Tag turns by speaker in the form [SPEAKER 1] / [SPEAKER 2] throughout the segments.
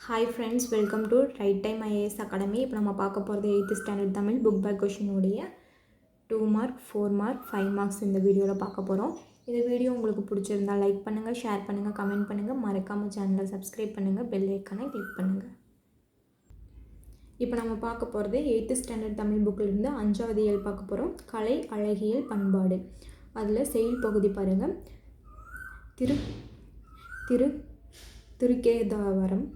[SPEAKER 1] Hi friends welcome to right time IAS academy இப்போ நம்ம பார்க்க போகிறது eighth standard Tamil book back கொஷினுடைய two mark four mark five marks இந்த வீடியோவில் பார்க்க போகிறோம் இந்த வீடியோ உங்களுக்கு பிடிச்சிருந்தா லைக் பண்ணுங்கள் ஷேர் பண்ணுங்கள் கமெண்ட் பண்ணுங்கள் மறக்காமல் சேனலை சப்ஸ்கிரைப் பண்ணுங்கள் பெல் ஐக்கானை கிளிக் பண்ணுங்கள் இப்போ நம்ம பார்க்க போகிறது எயித்து ஸ்டாண்டர்ட் தமிழ் புக்கிலிருந்து அஞ்சாவது இயல் பார்க்க போகிறோம் கலை அழகியல் பண்பாடு. அதில் செயல் பகுதி பாருங்கள் திரு திரு திருக்கேதாவரம்.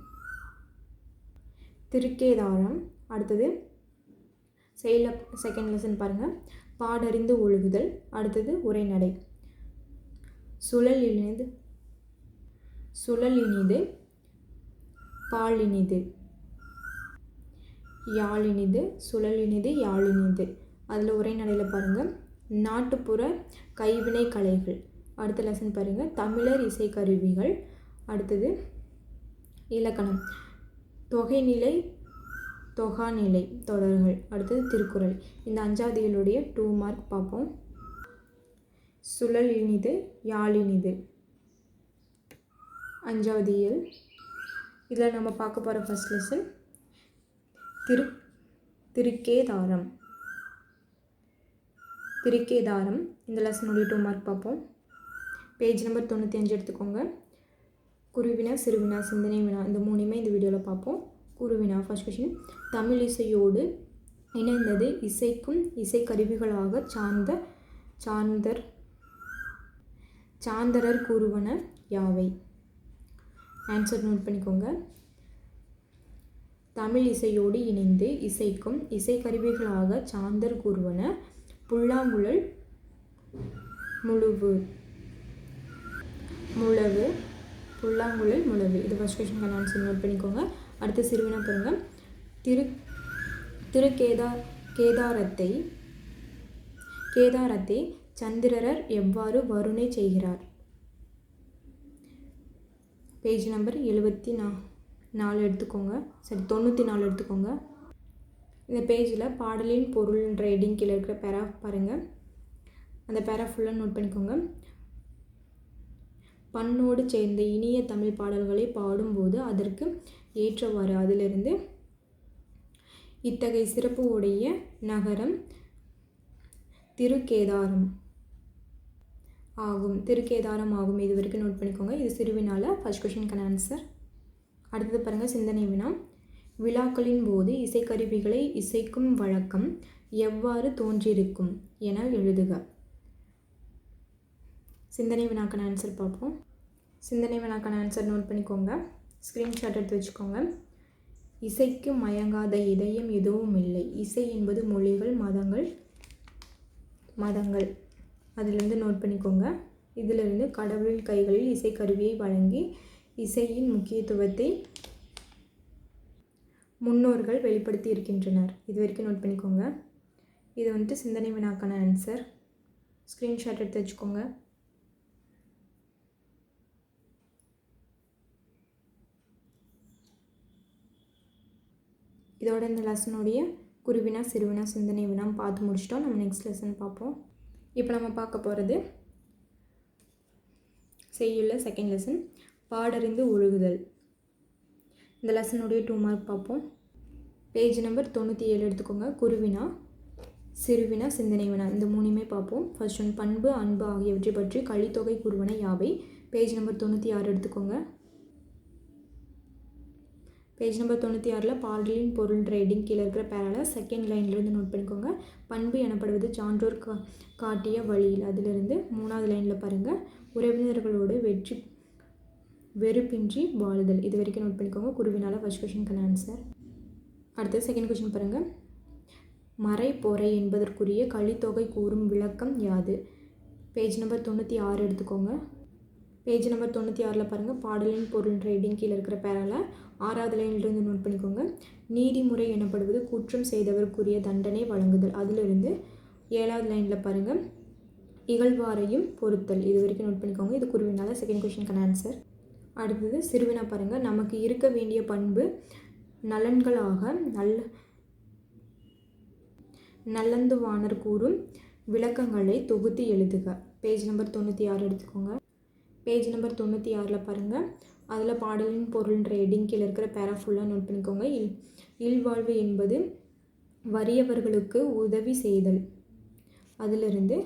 [SPEAKER 1] திருக்கேதாரம். அடுத்தது செயல செகண்ட் லெசன் பாருங்கள் பாடறிந்து ஒழுகுதல். அடுத்தது உரைநடை. சுழல் இனிது சுழல் இனிது பாலினிது யாழினிது சுழல் இனிது யாழினிது அதில் உரைநடையில் பாருங்கள் நாட்டுப்புற கைவினை கலைகள். அடுத்த லெசன் பாருங்கள் தமிழர் இசைக்கருவிகள் அடுத்தது இலக்கணம். தொகைநிலை தொகாநிலை தொடர்கள். அடுத்தது திருக்குறள். இந்த அஞ்சாவதிகளுடைய டூ மார்க் பார்ப்போம். சுழல் இனிது யாழினிது. அஞ்சாவது இயல் இதில் நம்ம பார்க்க போகிற ஃபஸ்ட் லெசன் திரு திருக்கேதாரம். திருக்கேதாரம். இந்த லெசனுடைய டூ மார்க் பார்ப்போம். பேஜ் நம்பர் தொண்ணூற்றி அஞ்சு எடுத்துக்கோங்க. குருவினா சிறுவினா சிந்தனை வினா இந்த மூணுமே இந்த வீடியோவில் பார்ப்போம். குருவினா ஃபர்ஸ்ட் கொஷின் தமிழ் இசையோடு இணைந்தது இசைக்கும் இசைக்கருவிகளாக சார்ந்த சார்ந்தர் சாந்தரர் கூறுவன யாவை? ஆன்சர் நோட் பண்ணிக்கோங்க. தமிழ் இசையோடு இணைந்து இசைக்கும் இசைக்கருவிகளாக சாந்தர் கூறுவன புல்லாங்குழல் முழுவு முழவு புல்லாங்குழல் முழவு. இது ஃபஸ்ட் கொஷனுக்கான ஆன்சர் நோட் பண்ணிக்கோங்க. அடுத்து சிறுவினா பாருங்கள் திரு திருக்கேதா கேதாரத்தை கேதாரத்தை சந்திரரர் எவ்வாறு வருணை செய்கிறார்? பேஜ் நம்பர் எழுபத்தி நா நாலு எடுத்துக்கோங்க. சரி தொண்ணூற்றி நாலு எடுத்துக்கோங்க. இந்த பேஜில் பாடலின் பொருள்ன்ற எடிங் கீழே இருக்கிற பேரா பாருங்கள் அந்த பேரா ஃபுல்லாக நோட் பண்ணிக்கோங்க. பண்ணோடு சேர்ந்த இனிய தமிழ் பாடல்களை பாடும்போது அதற்கு ஏற்றவாறு அதிலிருந்து இத்தகைய சிறப்பு உடைய நகரம் திருக்கேதாரம் ஆகும். திருக்கேதாரம் ஆகும். இது வரைக்கும் நோட் பண்ணிக்கோங்க. இது சிறுவினால ஃபர்ஸ்ட் கொஷினுக்கான ஆன்சர் அடுத்தது பாருங்கள் சிந்தனை வினா விழாக்களின் போது இசைக்கருவிகளை இசைக்கும் வழக்கம் எவ்வாறு தோன்றியிருக்கும் என எழுதுக. சிந்தனை வினாக்கான ஆன்சர் பார்ப்போம். சிந்தனை வினாக்கான ஆன்சர் நோட் பண்ணிக்கோங்க. ஸ்க்ரீன்ஷாட் எடுத்து வச்சுக்கோங்க. இசைக்கு மயங்காத இதயம் எதுவும் இல்லை. இசை என்பது மொழிகள் மதங்கள் மதங்கள். அதிலிருந்து நோட் பண்ணிக்கோங்க. இதிலிருந்து கடவுளின் கைகளில் இசைக்கருவியை வழங்கி இசையின் முக்கியத்துவத்தை முன்னோர்கள் வெளிப்படுத்தி இருக்கின்றனர். இது வரைக்கும் நோட் பண்ணிக்கோங்க. இது வந்துட்டு சிந்தனை வினாக்கான ஆன்சர் ஸ்க்ரீன்ஷாட் எடுத்து வச்சுக்கோங்க. இதோட இந்த லெசனுடைய குருவினா சிறுவினா சிந்தனை வினா பார்த்து முடிச்சிட்டோம். நம்ம நெக்ஸ்ட் லெசன் பார்ப்போம். இப்போ நம்ம பார்க்க போகிறது செய்யுள்ள செகண்ட் லெசன் பாடறிந்து ஒழுகுதல் இந்த லெசனுடைய டூ மார்க் பார்ப்போம். பேஜ் நம்பர் தொண்ணூற்றி ஏழு எடுத்துக்கோங்க. குருவினா சிறுவினா சிந்தனை வினா. இந்த மூணுமே பார்ப்போம். ஃபர்ஸ்ட் ஒன் பண்பு அன்பு ஆகியவற்றை பற்றி கழித்தொகை கூறுவன யாவை? பேஜ் நம்பர் தொண்ணூற்றி ஆறு எடுத்துக்கோங்க. பேஜ் நம்பர் தொண்ணூற்றி ஆறில் பாடலின் பொருள் ரைடிங் கீழே இருக்கிற பேரால செகண்ட் லைன்லேருந்து நோட் பண்ணிக்கோங்க. பண்பு எனப்படுவது சான்றோர் கா காட்டிய வழியில். அதிலிருந்து மூணாவது லைனில் பாருங்கள் உறவினர்களோடு வெற்றி வெறுப்பின்றி வாழுதல். இது வரைக்கும் நோட் பண்ணிக்கோங்க. குருவினால ஃபர்ஸ்ட் கொஷனுக்கான ஆன்சர் அடுத்து செகண்ட் கொஷின் பாருங்கள் மறை பொறை என்பதற்குரிய கழித்தொகை கூறும் விளக்கம் யாது? பேஜ் நம்பர் தொண்ணூற்றி ஆறு எடுத்துக்கோங்க. பேஜ் நம்பர் தொண்ணூற்றி ஆறில் பாருங்கள் பாடலின் பொருள் ரைடிங் கீழே இருக்கிற பேரால் ஆறாவது லைன்லேருந்து நோட் பண்ணிக்கோங்க. நீதிமுறை எனப்படுவது குற்றம் செய்தவருக்குரிய தண்டனை வழங்குதல். அதிலிருந்து ஏழாவது லைனில் பாருங்கள் இகழ்வாரையும் பொருத்தல். இது வரைக்கும் நோட் பண்ணிக்கோங்க. இது குருவினால செகண்ட் கொஷனுக்கான ஆன்சர் அடுத்தது சிறுவினா பாருங்கள் நமக்கு இருக்க வேண்டிய பண்பு நலன்களாக நல்ல நல்லந்துவானர் கூறும் விளக்கங்களை தொகுத்து எழுதுக. பேஜ் நம்பர் தொண்ணூற்றி ஆறு எடுத்துக்கோங்க. பேஜ் நம்பர் தொண்ணூற்றி ஆறில் பாருங்கள் அதில் பாடலின் பொருள்ன்ற ஹெட்டிங் கீழே இருக்கிற பேரா ஃபுல்லாக நோட் பண்ணிக்கோங்க. இல் இல்வாழ்வு என்பது வறியவர்களுக்கு உதவி செய்தல். அதிலிருந்து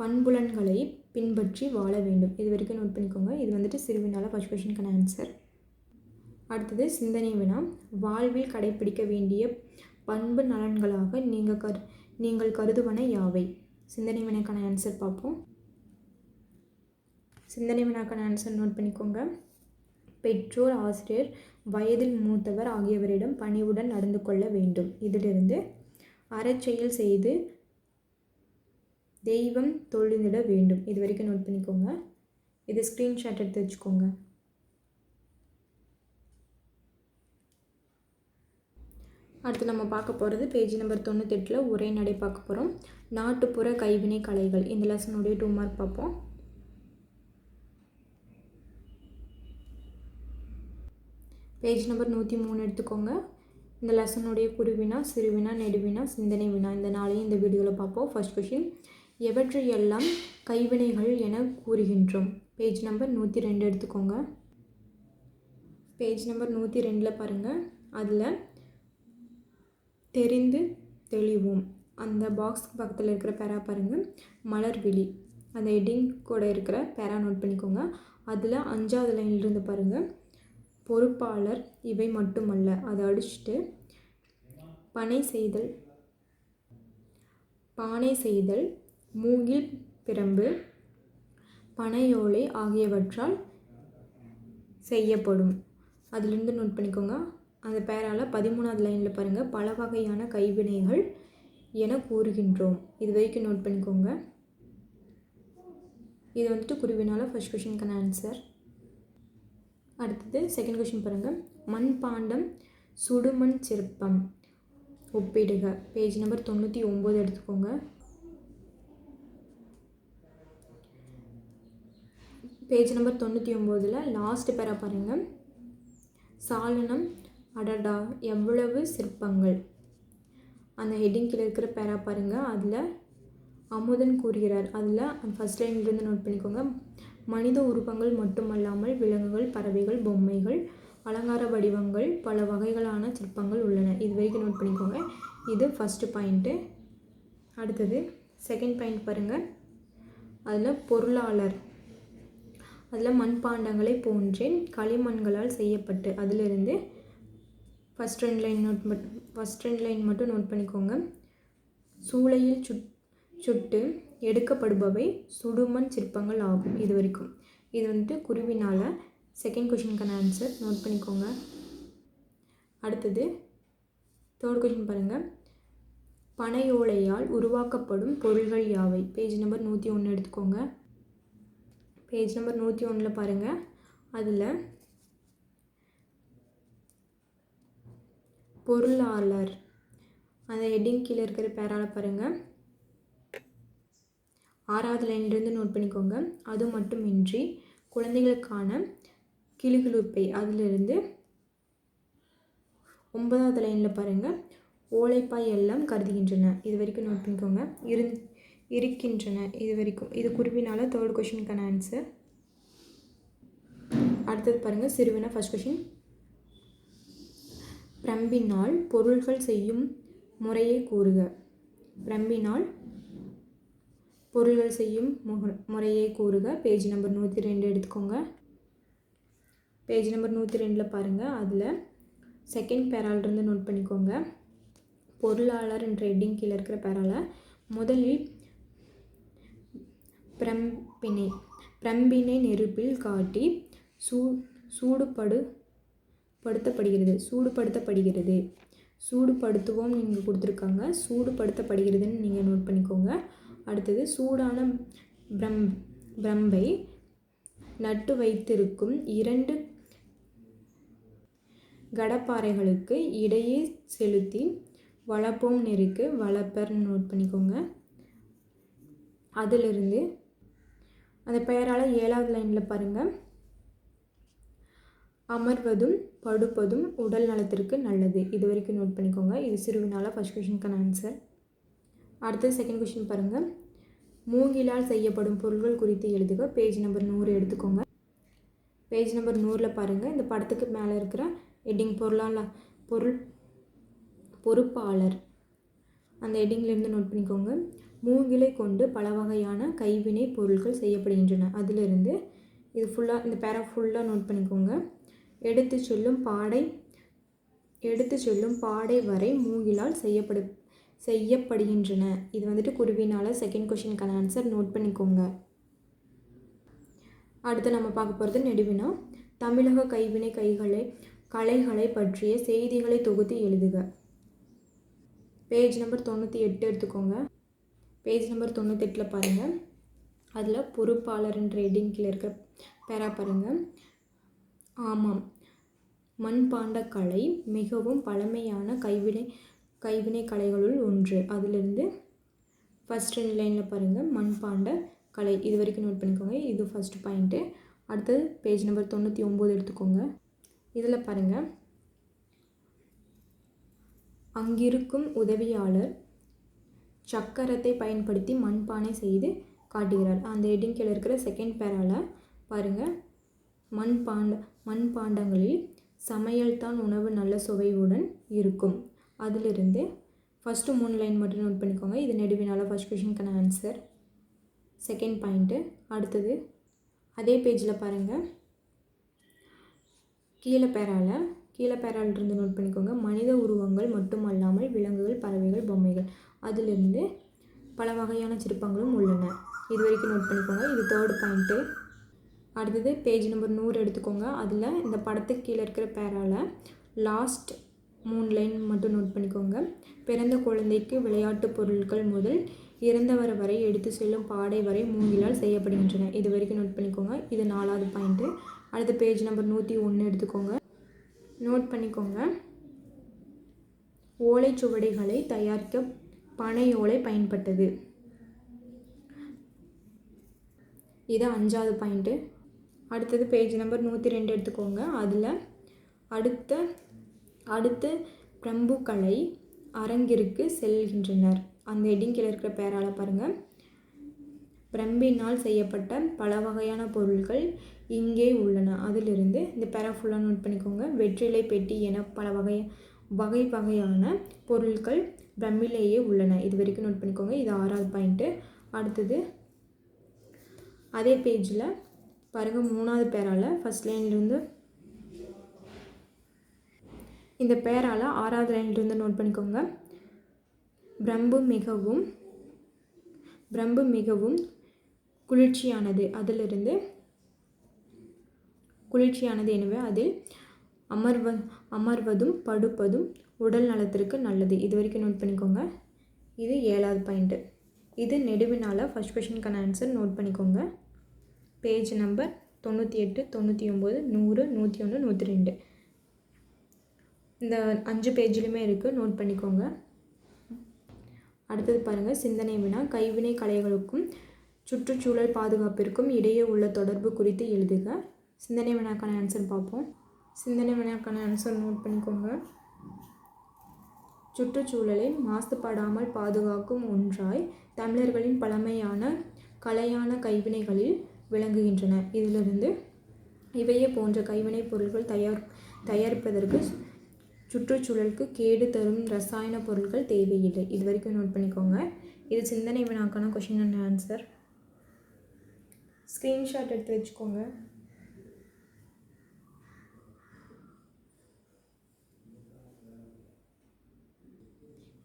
[SPEAKER 1] பண்புலன்களை பின்பற்றி வாழ வேண்டும். இது வரைக்கும் நோட் பண்ணிக்கோங்க. இது வந்துட்டு சிறுவினால ஃபஸ்ட் கொஷனுக்கான ஆன்சர் அடுத்தது சிந்தனை வினா. வாழ்வில் கடைப்பிடிக்க வேண்டிய பண்பு நலன்களாக நீங்கள் கரு நீங்கள் கருதுவன யாவை? சிந்தனை வினாக்கான ஆன்சர் பார்ப்போம். சிந்தனை வினாக்கான ஆன்சர் நோட் பண்ணிக்கோங்க. பெற்றோர் ஆசிரியர் வயதில் மூத்தவர் ஆகியவரிடம் பணிவுடன் நடந்து கொள்ள வேண்டும். இதிலிருந்து அறச்செயல் செய்து தெய்வம் தொழுந்திட வேண்டும். இது வரைக்கும் நோட் பண்ணிக்கோங்க. இது ஸ்க்ரீன்ஷாட் எடுத்து வச்சுக்கோங்க. அடுத்து நம்ம பார்க்க போகிறது பேஜ் நம்பர் தொண்ணூத்தெட்டில் உரை நடை பார்க்க போகிறோம் நாட்டுப்புற கைவினை கலைகள். இந்த லெசனுடைய டூ மார்க் பார்ப்போம். பேஜ் நம்பர் நூற்றி மூணு எடுத்துக்கோங்க. இந்த லெசனுடைய குருவினா சிறுவினா நெடுவினா சிந்தனை வினா இந்த நாளையும் இந்த வீடியோவில் பார்ப்போம். ஃபர்ஸ்ட் கொஷின் எவற்றையெல்லாம் கைவினைகள் என கூறுகின்றோம்? பேஜ் நம்பர் நூற்றி ரெண்டு எடுத்துக்கோங்க. பேஜ் நம்பர் நூற்றி ரெண்டில் பாருங்கள் அதில் தெரிந்து தெளிவோம். அந்த பாக்ஸ் பக்கத்தில் இருக்கிற பேரா பாருங்கள் மலர்விழி அந்த ஹெட்டிங் கூட இருக்கிற பேரா நோட் பண்ணிக்கோங்க. அதில் அஞ்சாவது லைன்லேருந்து பாருங்கள் பொறுப்பாளர் இவை மட்டுமல்ல. அதை அடிச்சுட்டு பனை செய்தல் பானை செய்தல் மூங்கில் பிரம்பு பனையோலை ஆகியவற்றால் செய்யப்படும். அதிலிருந்து நோட் பண்ணிக்கோங்க. அந்த பேரால் பதிமூணாவது லைனில் பாருங்கள் பல வகையான கைவினைகள் என கூறுகின்றோம். இது வரைக்கும் நோட் பண்ணிக்கோங்க. இது வந்துட்டு குருவினால் ஃபஸ்ட் கொஷினுக்கான ஆன்சர் அடுத்தது செகண்ட் கொஷின் பாருங்கள் மண்பாண்டம் சுடுமண் சிற்பம். ஒப்பிடுக. பேஜ் நம்பர் தொண்ணூற்றி ஒம்பது எடுத்துக்கோங்க. பேஜ் நம்பர் தொண்ணூற்றி ஒம்போதில் லாஸ்ட் பேரா பாருங்கள் சாலனம் அடடா எவ்வளவு சிற்பங்கள். அந்த ஹெட்டிங் கீழே இருக்கிற பேரா பாருங்கள் அதில் அமுதன் கூறுகிறார். அதில் ஃபஸ்ட் லைன்லேருந்து நோட் பண்ணிக்கோங்க. மனித உருவங்கள் மட்டுமல்லாமல் விலங்குகள் பறவைகள் பொம்மைகள் அலங்கார வடிவங்கள் பல வகைகளான சிற்பங்கள் உள்ளன. இது வரைக்கும் நோட் பண்ணிக்கோங்க. இது ஃபஸ்ட்டு பாயிண்ட்டு அடுத்தது செகண்ட் பாயிண்ட் பாருங்கள் அதில் பொருளாளர். அதில் மண்பாண்டங்களை போன்றே களிமண்களால் செய்யப்பட்டு அதிலிருந்து ஃபஸ்ட் ரெண்டு லைன் நோட் மட் ஃபஸ்ட் ரெண்டு லைன் மட்டும் நோட் பண்ணிக்கோங்க. சூளையில் சுட் சுட்டு எடுக்கப்படுபவை சுடுமண் சிற்பங்கள் ஆகும் இது வரைக்கும் இது வந்துட்டு குருவினால் செகண்ட் கொஷினுக்கான ஆன்சர் நோட் பண்ணிக்கோங்க. அடுத்தது தேர்ட் கொஷின் பாருங்கள் பனையோலையால் உருவாக்கப்படும் பொருள்கள் யாவை? பேஜ் நம்பர் நூற்றி ஒன்று எடுத்துக்கோங்க. பேஜ் நம்பர் நூற்றி ஒன்றில் பாருங்கள் அதில் பொருளாளர். அந்த ஹெட்டிங் கீழே இருக்கிற பேரால் பாருங்கள் ஆறாவது லைன்லேருந்து நோட் பண்ணிக்கோங்க. அது மட்டுமின்றி குழந்தைகளுக்கான கிளுகிழுப்பை அதிலிருந்து ஒன்பதாவது லைனில் பாருங்கள் ஓலைப்பாய் எல்லாம் கருதுகின்றன. இது வரைக்கும் நோட் பண்ணிக்கோங்க. இரு இருக்கின்றன. இது வரைக்கும் இது குருவினால தேர்ட் கொஷினுக்கான ஆன்சர் அடுத்தது பாருங்கள் சிறுவன ஃபஸ்ட் கொஷின் பிரம்பினால் பொருள்கள் செய்யும் முறையை கூறுக. பிரம்பினால் பொருள்கள் செய்யும் முக முறையை கூறுக. பேஜ் நம்பர் நூற்றி ரெண்டு எடுத்துக்கோங்க. பேஜ் நம்பர் நூற்றி ரெண்டில் பாருங்கள் அதில் செகண்ட் பேராலிருந்து நோட் பண்ணிக்கோங்க. பொருளாளர் என்ற ஹெட்டிங் கீழே இருக்கிற பேரால முதலில் பிரம்பினை பிரம்பினை நெருப்பில் காட்டி சூ சூடுபடு படுத்தப்படுகிறது சூடுபடுத்தப்படுகிறது. சூடுபடுத்துவோம் நீங்கள் கொடுத்துருக்காங்க. சூடுபடுத்தப்படுகிறதுன்னு நீங்கள் நோட் பண்ணிக்கோங்க. அடுத்தது சூடான பிரம் பிரம்பை நட்டு வைத்திருக்கும் இரண்டு கடப்பாறைகளுக்கு இடையே செலுத்தி வளப்போம் நெருக்கு வளப்பர்னு நோட் பண்ணிக்கோங்க. அதிலிருந்து அந்த பெயரால் ஏழாவது லைனில் பாருங்கள் அமர்வதும் படுப்பதும் உடல் நலத்திற்கு நல்லது. இது வரைக்கும் நோட் பண்ணிக்கோங்க. இது சிறுவினால ஃபஸ்ட் கொஷனுக்கான ஆன்சர் அடுத்தது செகண்ட் கொஷின் பாருங்கள் மூங்கிலால் செய்யப்படும் பொருள்கள் குறித்து எழுதுக. பேஜ் நம்பர் நூறு எடுத்துக்கோங்க. பேஜ் நம்பர் நூறில் பாருங்கள் இந்த படத்துக்கு மேலே இருக்கிற ஹெட்டிங் பொருளால் பொருள் பொறுப்பாளர். அந்த ஹெட்டிங்லேருந்து நோட் பண்ணிக்கோங்க. மூங்கிலை கொண்டு பல வகையான கைவினை பொருட்கள் செய்யப்படுகின்றன. அதிலிருந்து இது ஃபுல்லாக இந்த பேரா ஃபுல்லாக நோட் பண்ணிக்கோங்க. எடுத்து செல்லும் பாடை எடுத்து செல்லும் பாடை வரை மூங்கிலால் செய்யப்படு செய்யப்படுகின்றன. இது வந்துட்டு குருவினால் செகண்ட் கொஷினுக்கான ஆன்சர் நோட் பண்ணிக்கோங்க. அடுத்து நம்ம பார்க்க போகிறது நெடுவினா தமிழக கைவினை கைகளை கலைகளை பற்றிய செய்திகளை தொகுத்து எழுதுக. பேஜ் நம்பர் தொண்ணூற்றி எட்டு எடுத்துக்கோங்க. பேஜ் நம்பர் தொண்ணூத்தெட்டில் பாருங்கள் அதில் பொறுப்பாளர்ன்ற ஹெட்டிங் இருக்கிற பேரா பாருங்கள் ஆமாம். மண்பாண்ட கலை மிகவும் பழமையான கைவினை கைவினை கலைகளுள் ஒன்று. அதிலிருந்து ஃபஸ்ட் ரெண்டு லைனில் பாருங்கள் மண்பாண்ட கலை. இது வரைக்கும் நோட் பண்ணிக்கோங்க. இது ஃபஸ்ட்டு பாயிண்ட்டு அடுத்தது பேஜ் நம்பர் தொண்ணூற்றி ஒம்பது எடுத்துக்கோங்க. இதில் பாருங்கள் அங்கிருக்கும் உதவியாளர் சக்கரத்தை பயன்படுத்தி மண்பானை செய்து காட்டுகிறார். அந்த ஹெட்டிங் கீழே இருக்கிற செகண்ட் பேரால பாருங்கள் மண்பாண்ட மண்பாண்டங்களில் சமையல்தான் உணவு நல்ல சுவையுடன் இருக்கும். அதிலிருந்து ஃபஸ்ட்டு மூணு லைன் மட்டும் நோட் பண்ணிக்கோங்க. இது நெடுவினால ஃபஸ்ட் கொஷினுக்கான ஆன்சர் செகண்ட் பாயிண்ட்டு அடுத்தது அதே பேஜில் பாருங்கள் கீழே பேரால கீழே பேராலிருந்து நோட் பண்ணிக்கோங்க. மனித உருவங்கள் மட்டுமல்லாமல் விலங்குகள் பறவைகள் பொம்மைகள். அதிலிருந்து பல வகையான சிற்பங்களும் உள்ளன. இது வரைக்கும் நோட் பண்ணிக்கோங்க. இது தேர்ட் பாயிண்ட்டு அடுத்தது பேஜ் நம்பர் நூறு எடுத்துக்கோங்க. அதில் இந்த படத்துக்கு கீழே இருக்கிற பேரால் லாஸ்ட் மூணு லைன் மட்டும் நோட் பண்ணிக்கோங்க. பிறந்த குழந்தைக்கு விளையாட்டு பொருட்கள் முதல் இறந்தவர் வரை எடுத்து செல்லும் பாடை வரை மூங்கிலால் செய்யப்படுகின்றன. இது வரைக்கும் நோட் பண்ணிக்கோங்க. இது நாலாவது பாயிண்ட்டு அடுத்த பேஜ் நம்பர் நூற்றி ஒன்று எடுத்துக்கோங்க. நோட் பண்ணிக்கோங்க. ஓலைச்சுவடிகளை தயாரிக்க பனை ஓலை பயன்பட்டது. இது அஞ்சாவது பாயிண்ட்டு அடுத்தது பேஜ் நம்பர் நூற்றி ரெண்டு எடுத்துக்கோங்க. அதில் அடுத்த அடுத்து பிரம்புக்களை அரங்கிற்கு செல்கின்றனர். அந்த எடிங்கில் இருக்கிற பேரால் பாருங்கள் பிரம்பினால் செய்யப்பட்ட பல வகையான பொருட்கள் இங்கே உள்ளன. அதிலிருந்து இந்த பேரா ஃபுல்லாக நோட் பண்ணிக்கோங்க. வெற்றிலை பெட்டி என பல வகை வகை வகையான பொருட்கள் பிரம்மிலேயே உள்ளன. இது வரைக்கும் நோட் பண்ணிக்கோங்க. இது ஆறாவது பாயிண்ட்டு அடுத்தது அதே பேஜில் பாருங்கள் மூணாவது பேரால் ஃபஸ்ட் லைன்லேருந்து இந்த பேரால் ஆறாவது லைன்லேருந்து நோட் பண்ணிக்கோங்க. பிரம்பு மிகவும் பிரம்பு மிகவும் குளிர்ச்சியானது. அதிலிருந்து குளிர்ச்சியானது எனவே அதில் அமர்வ அமர்வதும் படுப்பதும் உடல் நலத்திற்கு நல்லது. இது வரைக்கும் நோட் பண்ணிக்கோங்க. இது ஏழாவது பாயிண்ட்டு இது நெடுவினால் ஃபஸ்ட் கொஷனுக்கான ஆன்சர் நோட் பண்ணிக்கோங்க. பேஜ் நம்பர் தொண்ணூற்றி எட்டு தொண்ணூற்றி ஒம்பது நூறு நூற்றி ஒன்று நூற்றி ரெண்டு. இந்த அஞ்சு பேஜ்லையுமே இருக்குது நோட் பண்ணிக்கோங்க. அடுத்தது பாருங்கள் சிந்தனை வினா. கைவினை கலைகளுக்கும் சுற்றுச்சூழல் பாதுகாப்பிற்கும் இடையே உள்ள தொடர்பு குறித்து எழுதுக. சிந்தனை வினாக்கான ஆன்சர் பார்ப்போம். சிந்தனை வினாக்கான ஆன்சர் நோட் பண்ணிக்கோங்க. சுற்றுச்சூழலை மாசுபடாமல் பாதுகாக்கும் ஒன்றாய் தமிழர்களின் பழமையான கலையான கைவினைகளில் விளங்குகின்றன. இதிலிருந்து இவையே போன்ற கைவினைப் பொருட்கள் தயார் தயாரிப்பதற்கு சுற்றுச்சூழலுக்கு கேடு தரும் ரசாயன பொருட்கள் தேவையில்லை. இது வரைக்கும் நோட் பண்ணிக்கோங்க. இது சிந்தனை வினாக்கான கொஷின் அண்ட் ஆன்சர் ஸ்க்ரீன்ஷாட் எடுத்து வச்சுக்கோங்க.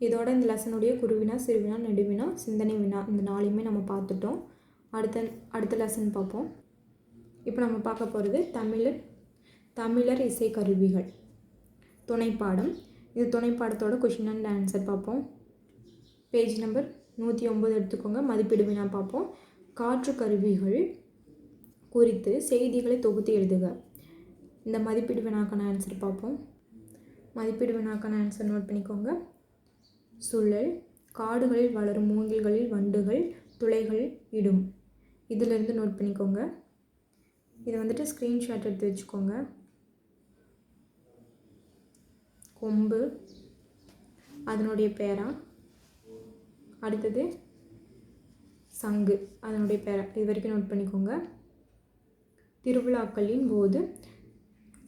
[SPEAKER 1] இதோட இந்த லெசனுடைய குருவினா சிறுவினா நெடுவினா சிந்தனை வினா இந்த நாளையுமே நம்ம பார்த்துட்டோம். அடுத்த அடுத்த லெசன் பார்ப்போம். இப்போ நம்ம பார்க்க போகிறது தமிழர் தமிழர் இசைக்கருவிகள். துணைப்பாடம். இது துணைப்பாடத்தோட கொஷின் அண்ட் ஆன்சர் பார்ப்போம். பேஜ் நம்பர் நூற்றி ஒம்பது எடுத்துக்கோங்க. மதிப்பீடு வினா பார்ப்போம். காற்று கருவிகள் குறித்து செய்திகளை தொகுத்து எழுதுக. இந்த மதிப்பீடு வினாக்கான ஆன்சர் பார்ப்போம். மதிப்பீடு வினாக்கான ஆன்சர் நோட் பண்ணிக்கோங்க. சுழல் காடுகளில் வளரும் மூங்கில்களில் வண்டுகள் துளைகள் இடும். இதிலிருந்து நோட் பண்ணிக்கோங்க. இதை வந்துட்டு ஸ்க்ரீன்ஷாட் எடுத்து வச்சுக்கோங்க. கொம்பு அதனுடைய பேரா? அடுத்தது சங்கு அதனுடைய பேரா? இது வரைக்கும் நோட் பண்ணிக்கோங்க. திருவிழாக்களின் போது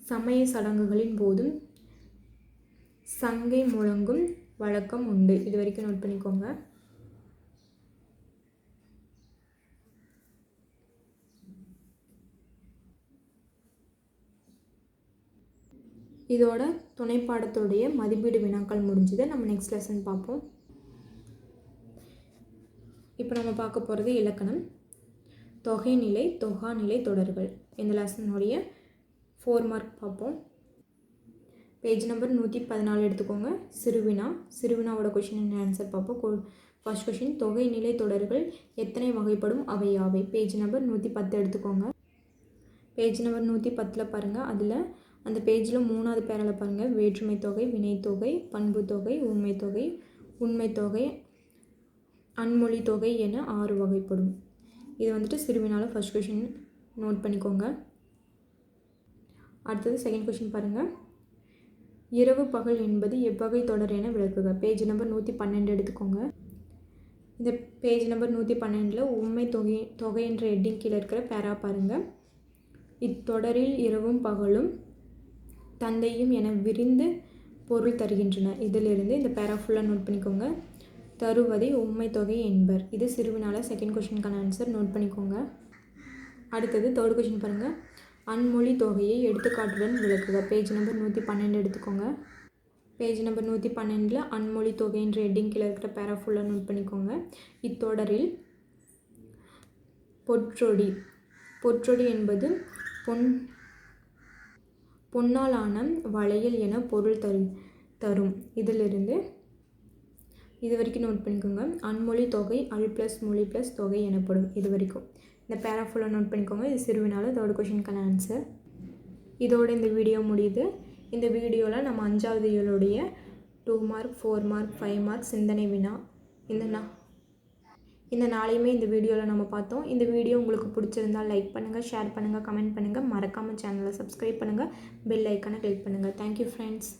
[SPEAKER 1] சமய சடங்குகளின் போதும் சங்கை முழங்கும் வழக்கம் உண்டு. இது வரைக்கும் நோட் பண்ணிக்கோங்க. இதோட துணைப்பாடத்துடைய மதிப்பீடு வினாக்கள் முடிஞ்சது நம்ம நெக்ஸ்ட் லெசன் பார்ப்போம். இப்போ நம்ம பார்க்க போகிறது இலக்கணம். தொகைநிலை தொகாநிலை தொடர்கள். இந்த லெசனுடைய ஃபோர் மார்க் பார்ப்போம். பேஜ் நம்பர் நூற்றி பதினாலு எடுத்துக்கோங்க சிறுவினா சிறுவினாவோட கொஷின் ஆன்சர் பார்ப்போம். ஃபர்ஸ்ட் கொஷின் தொகைநிலை தொடர்கள் எத்தனை வகைப்படும்? அவை யாவை? பேஜ் நம்பர் நூற்றி பத்து எடுத்துக்கோங்க. பேஜ் நம்பர் நூற்றி பத்தில் பாருங்கள் அதில் அந்த பேஜில் மூணாவது பேரில் பாருங்கள் வேற்றுமை தொகை வினைத்தொகை பண்பு தொகை உண்மை தொகை தொகை அன்மொழி தொகை என ஆறு வகைப்படும். இது வந்துட்டு சிறுவினால ஃபஸ்ட் கொஷின் நோட் பண்ணிக்கோங்க. அடுத்தது செகண்ட் கொஷின் பாருங்கள் இரவு பகல் என்பது எவ்வகை தொடர் என விளக்குக. பேஜ் நம்பர் நூற்றி பன்னெண்டு எடுத்துக்கோங்க. இந்த பேஜ் நம்பர் நூற்றி பன்னெண்டில் உண்மை தொகை தொகை என்ற ஹெட்டிங் கீழே இருக்கிற பேரா பாருங்கள் இத்தொடரில் இரவும் பகலும் தந்தையும் என விரிந்து பொருள் தருகின்றன இதிலிருந்து இந்த பேரா ஃபுல்லாக நோட் பண்ணிக்கோங்க. தருவதை உண்மை தொகை என்பர். இது சிறுவினால செகண்ட் கொஷினுக்கான ஆன்சர் நோட் பண்ணிக்கோங்க. அடுத்தது தேர்ட் கொஷின் பாருங்கள் அன்மொழி தொகையை எடுத்துக்காட்டுடன் விளக்குக. பேஜ் நம்பர் நூற்றி பன்னெண்டு எடுத்துக்கோங்க. பேஜ் நம்பர் நூற்றி பன்னெண்டில் அன்மொழி தொகைன்ற ஹெட்டிங் கீழே இருக்கிற பேரா ஃபுல்லாக நோட் பண்ணிக்கோங்க. இத்தொடரில் பொற்றொடி. பொற்றொடி என்பது பொன் பொன்னாலான வளையல் என பொருள் தரும் தரும். இதிலிருந்து இது வரைக்கும் நோட் பண்ணிக்கோங்க. அன்மொழி தொகை அல் ப்ளஸ் மொழி ப்ளஸ் தொகை எனப்படும் இது வரைக்கும் இந்த பேரா ஃபுல்லாக நோட் பண்ணிக்கோங்க. இது சிறுவினால தேர்ட் கொஷினுக்கான ஆன்சர் இதோட இந்த வீடியோ முடியுது. இந்த வீடியோவில் நம்ம அஞ்சாவது இயலுடைய two mark four mark five mark சிந்தனை வினா. இந்த நான் இந்த நாளையுமே இந்த வீடியோவில் நம்ம பார்த்தோம். இந்த வீடியோ உங்களுக்கு பிடிச்சிருந்தால் லைக் பண்ணுங்கள் ஷேர் பண்ணுங்கள் கமெண்ட் பண்ணுங்கள் மறக்காமல் சேனலை சப்ஸ்கிரைப் பண்ணுங்கள் பெல் ஐக்கானை கிளிக் பண்ணுங்கள் தேங்க்யூ ஃப்ரெண்ட்ஸ்